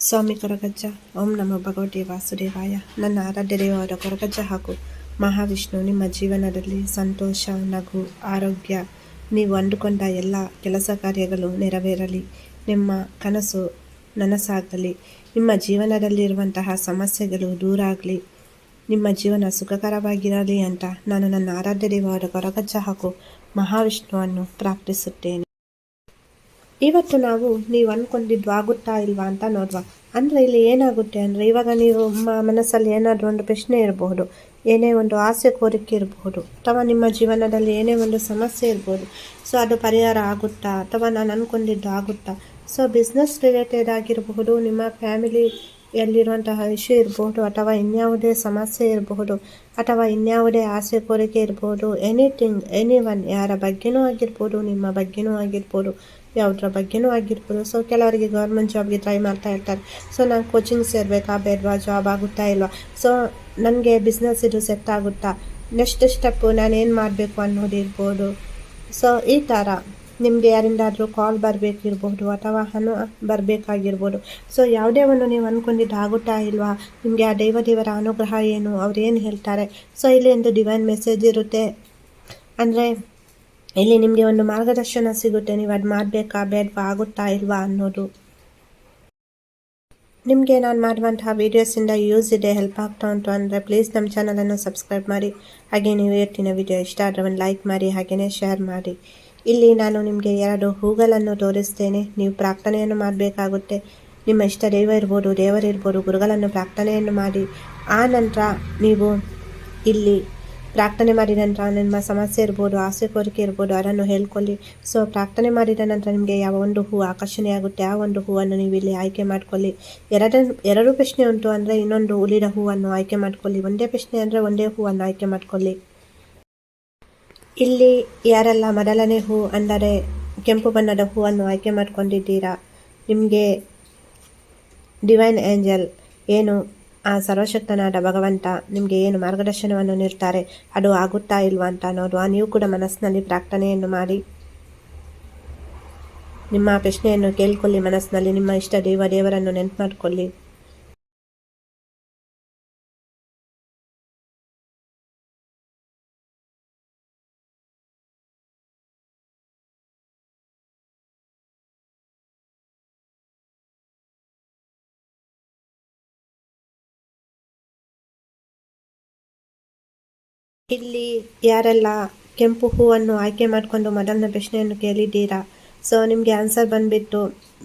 ಸ್ವಾಮಿ ಕೊರಗಜ್ಜ ಓಂ ನಮ್ಮ ಭಗವತಿ ವಾಸುದೇವಾಯ ನನ್ನ ಆರಾಧ್ಯ ದೇವರ ಕೊರಗಜ್ಜ ಹಾಗೂ ಮಹಾವಿಷ್ಣು ನಿಮ್ಮ ಜೀವನದಲ್ಲಿ ಸಂತೋಷ ನಗು ಆರೋಗ್ಯ ನೀವು ಅಂದುಕೊಂಡ ಎಲ್ಲ ಕೆಲಸ ಕಾರ್ಯಗಳು ನೆರವೇರಲಿ. ನಿಮ್ಮ ಕನಸು ನನಸಾಗಲಿ. ನಿಮ್ಮ ಜೀವನದಲ್ಲಿರುವಂತಹ ಸಮಸ್ಯೆಗಳು ದೂರ ಆಗಲಿ ನಿಮ್ಮ ಜೀವನ ಸುಖಕರವಾಗಿರಲಿ ಅಂತ ನಾನು ನನ್ನ ಆರಾಧ್ಯ ದೇವರ ಕೊರಗಜ್ಜ ಹಾಗೂ ಮಹಾವಿಷ್ಣುವನ್ನು ಪ್ರಾರ್ಥಿಸುತ್ತೇನೆ. ಇವತ್ತು ನಾವು ನೀವು ಅಂದ್ಕೊಂಡಿದ್ದು ಆಗುತ್ತಾ ಇಲ್ವಾ ಅಂತ ನೋಡುವ. ಅಂದರೆ ಇಲ್ಲಿ ಏನಾಗುತ್ತೆ ಅಂದರೆ ಇವಾಗ ನೀವು ಮನಸ್ಸಲ್ಲಿ ಏನಾದರೂ ಒಂದು ಪ್ರಶ್ನೆ ಇರಬಹುದು. ಏನೇ ಒಂದು ಆಸೆ ಕೋರಿಕೆ ಇರಬಹುದು. ಅಥವಾ ನಿಮ್ಮ ಜೀವನದಲ್ಲಿ ಏನೇ ಒಂದು ಸಮಸ್ಯೆ ಇರ್ಬೋದು. ಸೊ ಅದು ಪರಿಹಾರ ಆಗುತ್ತಾ? ಅಥವಾ ನಾನು ಅಂದ್ಕೊಂಡಿದ್ದು ಆಗುತ್ತಾ? ಸೊ ಬಿಸ್ನೆಸ್ ರಿಲೇಟೆಡ್ ಆಗಿರಬಹುದು, ನಿಮ್ಮ ಫ್ಯಾಮಿಲಿ ಎಲ್ಲಿರುವಂತಹ ವಿಷಯ ಇರಬಹುದು, ಅಥವಾ ಇನ್ಯಾವುದೇ ಸಮಸ್ಯೆ ಇರಬಹುದು, ಅಥವಾ ಇನ್ಯಾವುದೇ ಆಸೆ ಕೋರಿಕೆ ಇರ್ಬೋದು ಎನಿಥಿಂಗ್ ಎನಿ ಒನ್ ಯಾರ ಬಗ್ಗೆನೂ ಆಗಿರ್ಬೋದು, ನಿಮ್ಮ ಬಗ್ಗೆನೂ ಆಗಿರ್ಬೋದು. ಯಾವುದ್ರ ಬಗ್ಗೆನೂ ಆಗಿರ್ಬೋದು. ಸೊ ಕೆಲವರಿಗೆ ಗೌರ್ಮೆಂಟ್ ಜಾಬ್ಗೆ ಟ್ರೈ ಮಾಡ್ತಾ ಇರ್ತಾರೆ. ಸೊ ನಾನು ಕೋಚಿಂಗ್ ಸೇರಬೇಕಾ, ಬೇಡವಾ ಜಾಬ್ ಆಗುತ್ತಾ ಇಲ್ವಾ? ಸೊ ನನಗೆ ಬಿಸ್ನೆಸ್ ಇದು ಸೆಟ್ ಆಗುತ್ತಾ? ನೆಕ್ಸ್ಟ್ ಸ್ಟೆಪ್ಪು ನಾನು ಏನು ಮಾಡಬೇಕು ಅನ್ನೋದಿರ್ಬೋದು ಸೊ ಈ ಥರ ನಿಮಗೆ ಯಾರಿಂದಾದರೂ ಕಾಲ್ ಬರಬೇಕಿರ್ಬೋದು ಅಥವಾ ಹಣ ಬರಬೇಕಾಗಿರ್ಬೋದು. ಸೊ ಯಾವುದೇ ಒಂದು ನೀವು ಅಂದ್ಕೊಂಡಿದ್ದು ಆಗುತ್ತಾ ಇಲ್ವಾ? ನಿಮಗೆ ಆ ದೈವ ದೇವರ ಅನುಗ್ರಹ ಏನು? ಅವ್ರು ಏನು ಹೇಳ್ತಾರೆ? ಸೊ ಇಲ್ಲಿ ಒಂದು ಡಿವೈನ್ ಮೆಸೇಜ್ ಇರುತ್ತೆ. ಅಂದರೆ ಇಲ್ಲಿ ನಿಮಗೆ ಒಂದು ಮಾರ್ಗದರ್ಶನ ಸಿಗುತ್ತೆ? ನೀವು ಅದು ಮಾಡಬೇಕಾ? ಬೇಡವಾ? ಆಗುತ್ತಾ ಇಲ್ವಾ ಅನ್ನೋದು. ನಿಮಗೆ ನಾನು ಮಾಡುವಂತಹ ವೀಡಿಯೋಸಿಂದ ಯೂಸ್ ಇದೆ ಹೆಲ್ಪ್ ಆಗ್ತಾ ಉಂಟು ಅಂದರೆ ಪ್ಲೀಸ್ ನಮ್ಮ ಚಾನಲನ್ನು ಸಬ್ಸ್ಕ್ರೈಬ್ ಮಾಡಿ. ಹಾಗೆ ನೀವು ಇವತ್ತಿನ ವಿಡಿಯೋ ಇಷ್ಟ ಆದರೆ ಒಂದು ಲೈಕ್ ಮಾಡಿ ಹಾಗೆಯೇ ಶೇರ್ ಮಾಡಿ. ಇಲ್ಲಿ ನಾನು ನಿಮಗೆ ಎರಡು ಹೂಗಳನ್ನು ತೋರಿಸ್ತೇನೆ. ನೀವು ಪ್ರಾರ್ಥನೆಯನ್ನು ಮಾಡಬೇಕಾಗುತ್ತೆ. ನಿಮ್ಮ ಇಷ್ಟ ದೈವ ಇರ್ಬೋದು, ದೇವರಿರ್ಬೋದು, ಗುರುಗಳನ್ನು ಪ್ರಾರ್ಥನೆಯನ್ನು ಮಾಡಿ. ಆ ನಂತರ ನೀವು ಇಲ್ಲಿ ಪ್ರಾರ್ಥನೆ ಮಾಡಿದ ನಂತರ ನಿಮ್ಮ ಸಮಸ್ಯೆ ಇರ್ಬೋದು ಆಸೆ ಕೋರಿಕೆ ಇರ್ಬೋದು, ಅದನ್ನು ಹೇಳ್ಕೊಳ್ಳಿ. ಸೊ ಪ್ರಾರ್ಥನೆ ಮಾಡಿದ ನಂತರ ನಿಮಗೆ ಯಾವ ಒಂದು ಹೂ ಆಕರ್ಷಣೆ ಆಗುತ್ತೆ ಆ ಒಂದು ಹೂವನ್ನು ನೀವು ಇಲ್ಲಿ ಆಯ್ಕೆ ಮಾಡಿಕೊಳ್ಳಿ. ಎರಡು ಎರಡು ಪ್ರಶ್ನೆ ಉಂಟು ಅಂದರೆ ಇನ್ನೊಂದು ಉಳಿದ ಹೂವನ್ನು ಆಯ್ಕೆ ಮಾಡಿಕೊಳ್ಳಿ. ಒಂದೇ ಪ್ರಶ್ನೆ ಅಂದರೆ ಒಂದೇ ಹೂವನ್ನು ಆಯ್ಕೆ ಮಾಡ್ಕೊಳ್ಳಿ. ಇಲ್ಲಿ ಯಾರೆಲ್ಲ ಮೊದಲನೇ ಹೂ ಅಂದರೆ ಕೆಂಪು ಬಣ್ಣದ ಹೂವನ್ನು ಆಯ್ಕೆ ಮಾಡ್ಕೊಂಡಿದ್ದೀರಾ? ನಿಮಗೆ ಡಿವೈನ್ ಏಂಜಲ್ ಏನು ಆ ಸರ್ವಶಕ್ತನಾದ ಭಗವಂತ ನಿಮಗೆ ಏನು ಮಾರ್ಗದರ್ಶನವನ್ನು ನೀಡ್ತಾರೆ, ಅದು ಆಗುತ್ತಾ ಇಲ್ವಾ ಅಂತ ಆ ನೀವು ಕೂಡ ಮನಸ್ಸಿನಲ್ಲಿ ಪ್ರಾರ್ಥನೆಯನ್ನು ಮಾಡಿ. ನಿಮ್ಮ ಪ್ರಶ್ನೆಯನ್ನು ಕೇಳಿಕೊಳ್ಳಿ ಮನಸ್ಸಿನಲ್ಲಿ. ನಿಮ್ಮ ಇಷ್ಟ ದೇವ ದೇವರನ್ನು ನೆನಪು ಮಾಡಿಕೊಳ್ಳಿ. ಇಲ್ಲಿ ಯಾರೆಲ್ಲ ಕೆಂಪು ಹೂವನ್ನು ಆಯ್ಕೆ ಮಾಡಿಕೊಂಡು ಮೊದಲನೇ ಪ್ರಶ್ನೆಯನ್ನು ಕೇಳಿದ್ದೀರಾ? ಸೊ ನಿಮಗೆ ಆನ್ಸರ್ ಬಂದುಬಿಟ್ಟು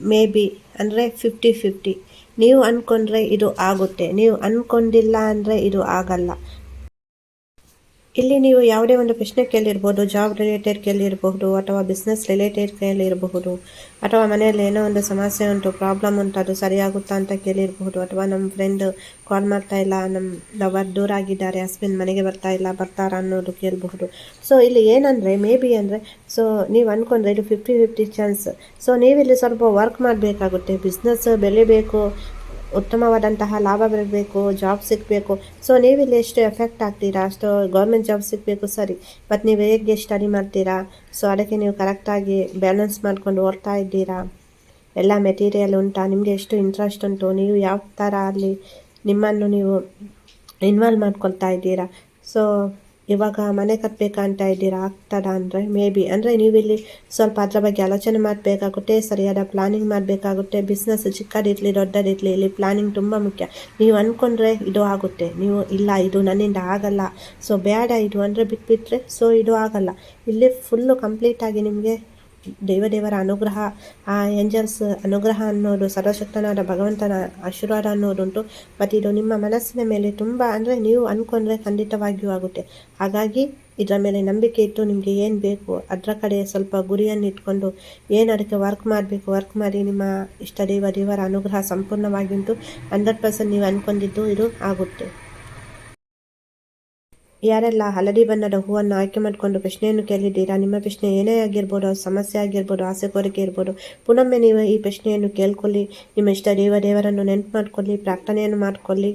ಮೇ ಬಿ ಅಂದರೆ ಫಿಫ್ಟಿ ಫಿಫ್ಟಿ ನೀವು ಅಂದ್ಕೊಂಡ್ರೆ ಇದು ಆಗುತ್ತೆ. ನೀವು ಅಂದ್ಕೊಂಡಿಲ್ಲ ಅಂದರೆ ಇದು ಆಗಲ್ಲ. ಇಲ್ಲಿ ನೀವು ಯಾವುದೇ ಒಂದು ಪ್ರಶ್ನೆ ಕೇಳಿರ್ಬೋದು ಜಾಬ್ ರಿಲೇಟೆಡ್ ಕೇಳಿರಬಹುದು, ಅಥವಾ ಬಿಸ್ನೆಸ್ ರಿಲೇಟೆಡ್ ಕೇಳಿರಬಹುದು, ಅಥವಾ ಮನೆಯಲ್ಲಿ ಏನೋ ಒಂದು ಸಮಸ್ಯೆ ಉಂಟು ಪ್ರಾಬ್ಲಮ್ ಉಂಟು, ಅದು ಸರಿಯಾಗುತ್ತಾ ಅಂತ ಕೇಳಿರಬಹುದು, ಅಥವಾ ನಮ್ಮ ಫ್ರೆಂಡ್ ಕಾಲ್ ಮಾಡ್ತಾ ಇಲ್ಲ ನಮ್ಮ ಲವರ್ ದೂರ ಆಗಿದ್ದಾರೆ ಹಸ್ಬೆಂಡ್ ಮನೆಗೆ ಬರ್ತಾ ಇಲ್ಲ, ಬರ್ತಾರಾ ಅನ್ನೋದು ಕೇಳಬಹುದು. ಸೊ ಇಲ್ಲಿ ಏನಂದರೆ ಮೇ ಬಿ ಅಂದರೆ ಸೊ ನೀವು ಅಂದ್ಕೊಂಡ್ರೆ ಇದು ಫಿಫ್ಟಿ ಫಿಫ್ಟಿ ಚಾನ್ಸ್ ಸೊ ನೀವಿಲ್ಲಿ ಸ್ವಲ್ಪ ವರ್ಕ್ ಮಾಡಬೇಕಾಗುತ್ತೆ ಬಿಸ್ನೆಸ್ ಬೆಳಿಬೇಕು ಉತ್ತಮವಾದಂತಹ ಲಾಭ ಬರಬೇಕು ಜಾಬ್ ಸಿಗಬೇಕು. ಸೊ ನೀವಿಲ್ಲಿ ಎಷ್ಟು ಎಫೆಕ್ಟ್ ಆಗ್ತೀರಾ? ಅಷ್ಟು ಗೌರ್ಮೆಂಟ್ ಜಾಬ್ ಸಿಗಬೇಕು ಸರಿ. ಮತ್ತು ನೀವು ಹೇಗೆ ಸ್ಟಡಿ ಮಾಡ್ತೀರಾ? ಸೊ ಅದಕ್ಕೆ ನೀವು ಕರೆಕ್ಟಾಗಿ ಬ್ಯಾಲೆನ್ಸ್ ಮಾಡ್ಕೊಂಡು ಓಡ್ತಾ ಇದ್ದೀರಾ? ಎಲ್ಲ ಮೆಟೀರಿಯಲ್ ಉಂಟಾ? ನಿಮಗೆ ಎಷ್ಟು ಇಂಟ್ರೆಸ್ಟ್ ಉಂಟು? ನೀವು ಯಾವ ಥರ ಅಲ್ಲಿ ನಿಮ್ಮನ್ನು ನೀವು ಇನ್ವಾಲ್ವ್ ಮಾಡ್ಕೊಳ್ತಾ ಇದ್ದೀರಾ? ಸೊ ಇವಾಗ ಮನೆ ಕಟ್ಟಬೇಕಂತ ಇದ್ದೀರಾ? ಆಗ್ತದಾ ಅಂದರೆ ಮೇ ಬಿ ಅಂದರೆ ನೀವಿಲ್ಲಿ ಸ್ವಲ್ಪ ಅದರ ಬಗ್ಗೆ ಆಲೋಚನೆ ಮಾಡಬೇಕಾಗುತ್ತೆ, ಸರಿಯಾದ ಪ್ಲಾನಿಂಗ್ ಮಾಡಬೇಕಾಗುತ್ತೆ. ಬಿಸ್ನೆಸ್ ಚಿಕ್ಕದಿರಲಿ, ದೊಡ್ಡದಿರಲಿ, ಇಲ್ಲಿ ಪ್ಲಾನಿಂಗ್ ತುಂಬ ಮುಖ್ಯ. ನೀವು ಅಂದ್ಕೊಂಡ್ರೆ ಇದು ಆಗುತ್ತೆ. ನೀವು ಇಲ್ಲ, ಇದು ನನ್ನಿಂದ ಆಗಲ್ಲ. ಸೊ ಬೇಡ, ಇದು ಅಂದರೆ ಬಿಟ್ಬಿಟ್ರೆ ಸೊ ಇದು ಆಗಲ್ಲ. ಇಲ್ಲಿ ಫುಲ್ಲು ಕಂಪ್ಲೀಟಾಗಿ ನಿಮಗೆ ದೇವದೇವರ ಅನುಗ್ರಹ, ಆ ಏಂಜಲ್ಸ್ ಅನುಗ್ರಹ ಅನ್ನೋದು ಸರ್ವಶಕ್ತನಾದ ಭಗವಂತನ ಆಶೀರ್ವಾದ ಅನ್ನೋದುಂಟು. ಮತ್ತು ಇದು ನಿಮ್ಮ ಮನಸ್ಸಿನ ಮೇಲೆ ತುಂಬ ಅಂದರೆ ನೀವು ಅಂದ್ಕೊಂಡ್ರೆ ಖಂಡಿತವಾಗಿಯೂ ಆಗುತ್ತೆ. ಹಾಗಾಗಿ ಇದರ ಮೇಲೆ ನಂಬಿಕೆ ಇಟ್ಟು ನಿಮಗೆ ಏನು ಬೇಕು, ಅದರ ಕಡೆ ಸ್ವಲ್ಪ ಗುರಿಯನ್ನು ಇಟ್ಕೊಂಡು ಏನು ಅದಕ್ಕೆ ವರ್ಕ್ ಮಾಡಬೇಕು ವರ್ಕ್ ಮಾಡಿ ನಿಮ್ಮ ಇಷ್ಟ ದೇವ ದೇವರ ಅನುಗ್ರಹ ಸಂಪೂರ್ಣವಾಗಿ ಉಂಟು ಹಂಡ್ರೆಡ್ ಪರ್ಸೆಂಟ್ ನೀವು ಅಂದ್ಕೊಂಡಿದ್ದು ಇದು ಆಗುತ್ತೆ. ಯಾರೆಲ್ಲ ಹಳದಿ ಬಣ್ಣದ ಹೂವನ್ನು ಆಯ್ಕೆ ಮಾಡಿಕೊಂಡು ಪ್ರಶ್ನೆಯನ್ನು ಕೇಳಿದ್ದೀರಾ? ನಿಮ್ಮ ಪ್ರಶ್ನೆ ಏನೇ ಆಗಿರ್ಬೋದು ಸಮಸ್ಯೆ ಆಗಿರ್ಬೋದು, ಆಸೆ, ಕೋರಿಕೆ ಇರ್ಬೋದು, ಪುನೊಮ್ಮೆ ನೀವು ಈ ಪ್ರಶ್ನೆಯನ್ನು ಕೇಳ್ಕೊಳ್ಳಿ. ನಿಮ್ಮ ಇಷ್ಟ ದೇವ ದೇವರನ್ನು ನೆನಪು ಮಾಡ್ಕೊಳ್ಳಿ, ಪ್ರಾರ್ಥನೆಯನ್ನು ಮಾಡ್ಕೊಳ್ಳಿ.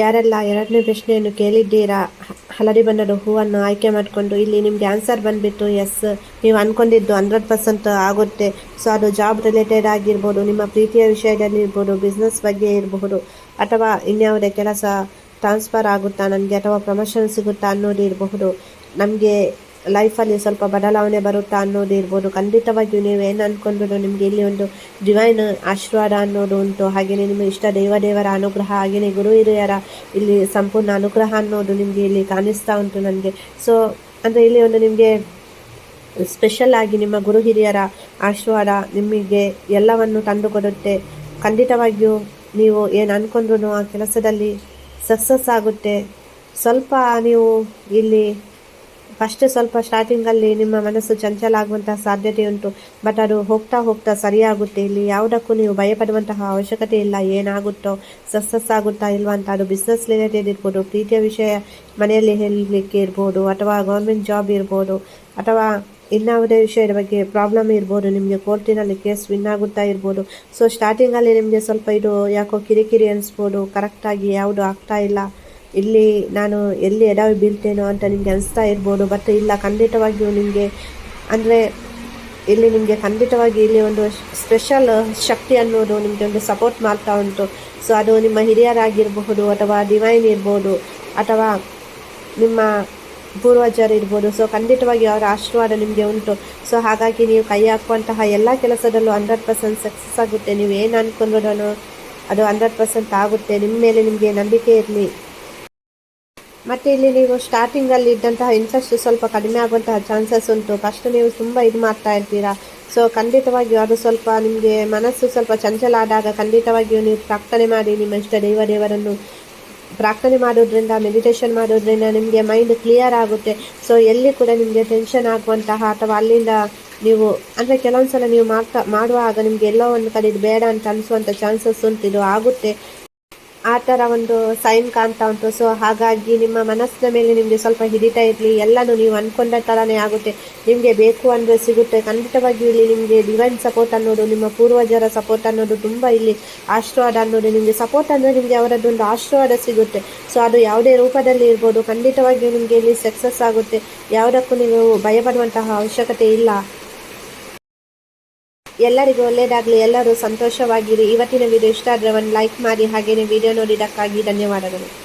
ಯಾರೆಲ್ಲ ಎರಡನೇ ಪ್ರಶ್ನೆಯನ್ನು ಕೇಳಿದ್ದೀರಾ? ಹಲರಿ ಬಣ್ಣದ ಹೂವನ್ನು ಆಯ್ಕೆ ಮಾಡಿಕೊಂಡು ಇಲ್ಲಿ ನಿಮಗೆ ಆನ್ಸರ್ ಬಂದ್ಬಿಟ್ಟು ಎಸ್ ನೀವು ಅಂದ್ಕೊಂಡಿದ್ದು ಹಂಡ್ರೆಡ್ ಪರ್ಸೆಂಟ್ ಆಗುತ್ತೆ. ಸೊ ಅದು ಜಾಬ್ ರಿಲೇಟೆಡ್ ಆಗಿರ್ಬೋದು, ನಿಮ್ಮ ಪ್ರೀತಿಯ ವಿಷಯದಲ್ಲಿ ಇರ್ಬೋದು ಬಿಸ್ನೆಸ್ ಬಗ್ಗೆ ಇರಬಹುದು ಅಥವಾ ಇನ್ಯಾವುದೇ ಕೆಲಸ ಟ್ರಾನ್ಸ್ಫರ್ ಆಗುತ್ತಾ, ನನಗೆ ಅಥವಾ ಪ್ರಮೋಷನ್ ಸಿಗುತ್ತಾ ಅನ್ನೋದು ಇರಬಹುದು. ನಮಗೆ ಲೈಫಲ್ಲಿ ಸ್ವಲ್ಪ ಬದಲಾವಣೆ ಬರುತ್ತಾ ಅನ್ನೋದು ಇರ್ಬೋದು. ಖಂಡಿತವಾಗಿಯೂ ನೀವು ಏನು ಅಂದ್ಕೊಂಡ್ರು ನಿಮಗೆ ಇಲ್ಲಿ ಒಂದು ಡಿವೈನ್ ಆಶೀರ್ವಾದ ಅನ್ನೋದು ಉಂಟು. ಹಾಗೆಯೇ ನಿಮ್ಮ ಇಷ್ಟ ದೇವದೇವರ ಅನುಗ್ರಹ ಹಾಗೆಯೇ ಗುರು ಹಿರಿಯರ ಇಲ್ಲಿ ಸಂಪೂರ್ಣ ಅನುಗ್ರಹ ಅನ್ನೋದು ನಿಮಗೆ ಇಲ್ಲಿ ಕಾಣಿಸ್ತಾ ಉಂಟು ನನಗೆ. ಸೊ ಅಂದರೆ ಇಲ್ಲಿ ಒಂದು ನಿಮಗೆ ಸ್ಪೆಷಲ್ ಆಗಿ ನಿಮ್ಮ ಗುರು ಹಿರಿಯರ ಆಶೀರ್ವಾದ ನಿಮಗೆ ಎಲ್ಲವನ್ನು ತಂದುಕೊಡುತ್ತೆ ಖಂಡಿತವಾಗಿಯೂ ನೀವು ಏನು ಅಂದ್ಕೊಂಡ್ರು ಆ ಕೆಲಸದಲ್ಲಿ ಸಕ್ಸಸ್ ಆಗುತ್ತೆ. ಸ್ವಲ್ಪ ನೀವು ಇಲ್ಲಿ ಫಸ್ಟ್ ಸ್ವಲ್ಪ ಸ್ಟಾರ್ಟಿಂಗಲ್ಲಿ ನಿಮ್ಮ ಮನಸ್ಸು ಚಂಚಲ ಆಗುವಂತಹ ಸಾಧ್ಯತೆ ಉಂಟು. ಬಟ್ ಅದು ಹೋಗ್ತಾ ಹೋಗ್ತಾ ಸರಿಯಾಗುತ್ತೆ. ಇಲ್ಲಿ ಯಾವುದಕ್ಕೂ ನೀವು ಭಯಪಡುವಂತಹ ಅವಶ್ಯಕತೆ ಇಲ್ಲ. ಏನಾಗುತ್ತೋ ಸಕ್ಸಸ್ ಆಗುತ್ತಾ ಇಲ್ವಾ ಅಂತ ಅದು ಬಿಸ್ನೆಸ್ ರಿಲೇಟೆಡ್ ಇರ್ಬೋದು, ಪ್ರೀತಿಯ ವಿಷಯ ಮನೆಯಲ್ಲಿ ಹೇಳಲಿಕ್ಕೆ ಇರ್ಬೋದು, ಅಥವಾ ಗೌರ್ಮೆಂಟ್ ಜಾಬ್ ಇರ್ಬೋದು, ಅಥವಾ ಇನ್ನಾವುದೇ ವಿಷಯದ ಬಗ್ಗೆ ಪ್ರಾಬ್ಲಮ್ ಇರ್ಬೋದು, ನಿಮಗೆ ಕೋರ್ಟಿನಲ್ಲಿ ಕೇಸ್ ವಿನ್ ಆಗುತ್ತಾ ಇರ್ಬೋದು. ಸೊ ಸ್ಟಾರ್ಟಿಂಗಲ್ಲಿ ನಿಮಗೆ ಸ್ವಲ್ಪ ಇದು ಯಾಕೋ ಕಿರಿಕಿರಿ ಅನಿಸ್ಬೋದು. ಕರೆಕ್ಟಾಗಿ ಯಾವುದು ಆಗ್ತಾ ಇಲ್ಲ. ಇಲ್ಲಿ ನಾನು ಎಲ್ಲಿ ಎಡವಿ ಬೀಳ್ತೇನೋ ಅಂತ ನಿಮಗೆ ಅನಿಸ್ತಾ ಇರ್ಬೋದು ಬಟ್ ಇಲ್ಲ, ಖಂಡಿತವಾಗಿಯೂ ನಿಮಗೆ, ಅಂದರೆ ಇಲ್ಲಿ ನಿಮಗೆ ಖಂಡಿತವಾಗಿ ಇಲ್ಲಿ ಒಂದು ಸ್ಪೆಷಲ್ ಶಕ್ತಿ ಅನ್ನೋದು ನಿಮಗೆ ಒಂದು ಸಪೋರ್ಟ್ ಮಾಡ್ತಾ ಉಂಟು. ಸೊ ಅದು ನಿಮ್ಮ ಹಿರಿಯರಾಗಿರಬಹುದು ಅಥವಾ ಡಿವೈನ್ ಇರ್ಬೋದು, ಅಥವಾ ನಿಮ್ಮ ಪೂರ್ವಜರು ಇರ್ಬೋದು ಸೊ ಖಂಡಿತವಾಗಿ ಅವರ ಆಶೀರ್ವಾದ ನಿಮಗೆ ಉಂಟು. ಸೊ ಹಾಗಾಗಿ ನೀವು ಕೈ ಹಾಕುವಂತಹ ಎಲ್ಲ ಕೆಲಸದಲ್ಲೂ ಹಂಡ್ರೆಡ್ ಪರ್ಸೆಂಟ್ ಸಕ್ಸಸ್ ಆಗುತ್ತೆ. ನೀವು ಏನು ಅಂದ್ಕೊಂಡ್ರೂ ಅದು ಹಂಡ್ರೆಡ್ ಪರ್ಸೆಂಟ್ ಆಗುತ್ತೆ. ನಿಮ್ಮ ಮೇಲೆ ನಿಮಗೆ ನಂಬಿಕೆ ಇರಲಿ. ಮತ್ತು ಇಲ್ಲಿ ನೀವು ಸ್ಟಾರ್ಟಿಂಗಲ್ಲಿ ಇದ್ದಂತಹ ಇಂಟ್ರೆಸ್ಟ್ ಸ್ವಲ್ಪ ಕಡಿಮೆ ಆಗುವಂತಹ ಚಾನ್ಸಸ್ ಉಂಟು. ಫಸ್ಟ್ ನೀವು ತುಂಬ ಇದು ಮಾಡ್ತಾ ಇರ್ತೀರಾ? ಸೊ ಖಂಡಿತವಾಗಿಯೂ ಅದು ಸ್ವಲ್ಪ ನಿಮಗೆ ಮನಸ್ಸು ಸ್ವಲ್ಪ ಚಂಚಲ ಆದಾಗ ಖಂಡಿತವಾಗಿಯೂ ನೀವು ಪ್ರಾರ್ಥನೆ ಮಾಡಿ ನಿಮ್ಮ ಇಷ್ಟ ದೇವ ದೇವರನ್ನು ಪ್ರಾರ್ಥನೆ ಮಾಡೋದ್ರಿಂದ ಮೆಡಿಟೇಷನ್ ಮಾಡೋದ್ರಿಂದ ನಿಮಗೆ ಮೈಂಡ್ ಕ್ಲಿಯರ್ ಆಗುತ್ತೆ. ಸೊ ಎಲ್ಲಿ ಕೂಡ ನಿಮಗೆ ಟೆನ್ಷನ್ ಆಗುವಂತಹ ಅಥವಾ ಅಲ್ಲಿಂದ ನೀವು, ಅಂದರೆ ಕೆಲವೊಂದು ಸಲ ನೀವು ಮಾಡ್ತಾ, ಮಾಡುವಾಗ ನಿಮಗೆ ಎಲ್ಲೋ ಒಂದು ಕಡೆ ಇದು ಬೇಡ ಅಂತ ಅನಿಸುವಂಥ ಚಾನ್ಸಸ್ ಉಂಟು. ಇದು ಆಗುತ್ತೆ. ಆ ಥರ ಒಂದು ಸೈನ್ ಕಾಣ್ತಾ ಉಂಟು. ಸೊ ಹಾಗಾಗಿ ನಿಮ್ಮ ಮನಸ್ಸಿನ ಮೇಲೆ ನಿಮಗೆ ಸ್ವಲ್ಪ ಹಿಡಿತಾ ಇರಲಿ. ಎಲ್ಲನೂ ನೀವು ಅಂದ್ಕೊಂಡ ಥರನೇ ಆಗುತ್ತೆ. ನಿಮಗೆ ಬೇಕು ಅಂದರೆ ಸಿಗುತ್ತೆ. ಖಂಡಿತವಾಗಿಯೂ ಇಲ್ಲಿ ನಿಮಗೆ ಡಿವೈನ್ ಸಪೋರ್ಟ್ ಅನ್ನೋದು, ನಿಮ್ಮ ಪೂರ್ವಜರ ಸಪೋರ್ಟ್ ಅನ್ನೋದು ತುಂಬ ಇಲ್ಲಿ ಆಶೀರ್ವಾದ ಅನ್ನೋದು ನಿಮಗೆ ಸಪೋರ್ಟ್ ಅಂದರೆ ನಿಮಗೆ ಅವರದ್ದೊಂದು ಆಶೀರ್ವಾದ ಸಿಗುತ್ತೆ. ಸೊ ಅದು ಯಾವುದೇ ರೂಪದಲ್ಲಿ ಇರ್ಬೋದು. ಖಂಡಿತವಾಗಿಯೂ ನಿಮಗೆ ಇಲ್ಲಿ ಸಕ್ಸಸ್ ಆಗುತ್ತೆ. ಯಾವುದಕ್ಕೂ ನೀವು ಭಯಪಡುವಂತಹ ಅವಶ್ಯಕತೆ ಇಲ್ಲ. ಎಲ್ಲರಿಗೂ ಒಳ್ಳೆಯದಾಗಲಿ ಎಲ್ಲರೂ ಸಂತೋಷವಾಗಿರಿ. ಇವತ್ತಿನ ವಿಡಿಯೋ ಇಷ್ಟ ಆದರೆ ಒಂದು ಲೈಕ್ ಮಾಡಿ ಹಾಗೆಯೇ ವಿಡಿಯೋ ನೋಡಿದ್ದಕ್ಕಾಗಿ ಧನ್ಯವಾದಗಳು.